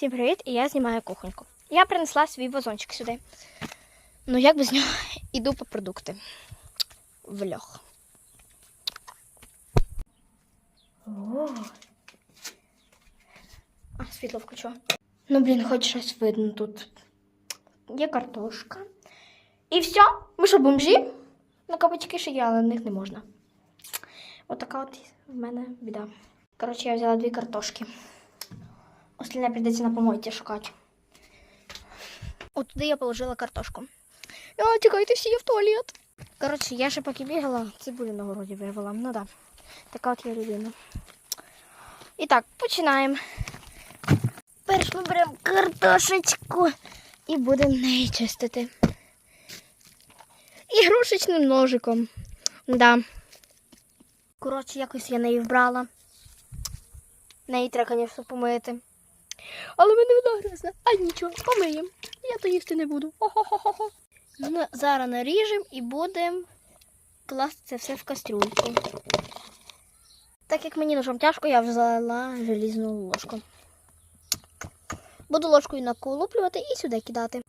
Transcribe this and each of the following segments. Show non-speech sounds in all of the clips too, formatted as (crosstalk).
Всім привіт! І я знімаю кухоньку. Я принесла свій вазончик сюди. Ну, як без нього (laughs) іду по продукти. В льох. А, світло включу. Ну, блін, хоч щось видно тут. Є картошка. І все. Ми що, бомжі? Ну, кабачки ще є, але на них не можна. Отака от в мене біда. Коротше, я взяла дві картошки. Остальне прийдеться на помойці шукати. От туди я положила картошку. А, тікайте всі в туалет. Коротше, я ще поки бігала, цибулю на городі вивела. Ну. Да. Така от я людина. І так, починаємо. Перш ми беремо картошечку і будемо неї чистити. Ігрушечним ножиком. Да. Коротше, якось я неї вбрала. Неї треба, звісно, помити. Але мене вона грязна. А нічого, помиємо. Я то їсти не буду. Хо-хо-хо-хо. Ну, зараз наріжемо і будемо класти це все в кастрюльку. Так як мені ножом тяжко, я взяла желізну ложку. Буду ложкою наколуплювати і сюди кидати.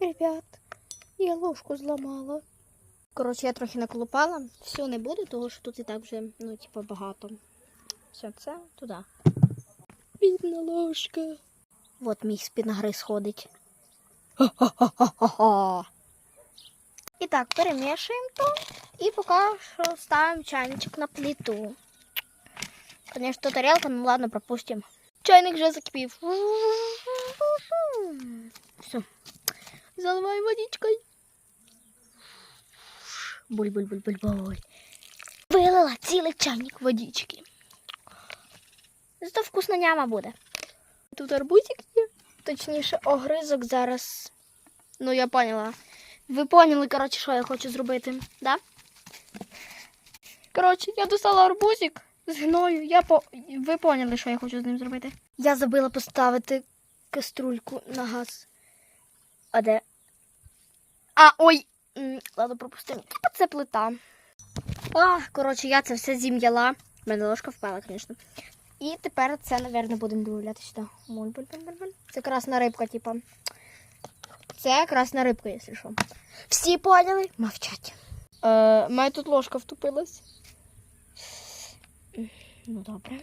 Ребят, я ложку зламала. Коротше, я трохи наколупала. Все не буду, тому що тут і так вже, ну, типу, багато. Все, це туди. Бідна ложка. От мій спінагриз ходить. Ха-ха-ха-ха-ха. І так, перемішуємо то і поки що ставимо чайничок на плиту. Звісно, тарелка, ну ладно, пропустимо. Чайник вже закипів. Все. Заливаємо водичкою. Буль-буль-буль-буль-буль. Вилила цілий чайник водички. Зато вкусна няма буде. Тут арбузик є. Точніше, огризок зараз. Ну, я поняла. Ви поняли, коротше, що я хочу зробити, да? Коротше, я достала арбузик з гною. Я по... Ви поняли, що я хочу з ним зробити. Я забула поставити каструльку на газ. А де? А, ой! Ладно, пропустимо. Це плита. А, коротше, я це все зім'яла. У мене ложка впала, звісно. І тепер це, мабуть, будемо додавати сюди. Це красна рибка, типа. Це красна рибка, якщо що. Всі поняли? Мовчать. Е, мене тут ложка втупилась. Ну, добре.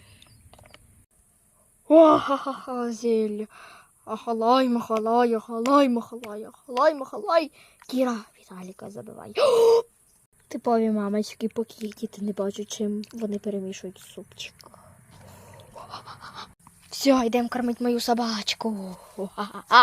О-ха-ха-ха, зілля. Ахалай, махалай, ахалай, махалай, ахалай, махалай. Кіра, Віталіка забивай. Типові мамочки, поки їх діти не бачать, чим вони перемішують супчик. Все, йдемо кормити мою собачку.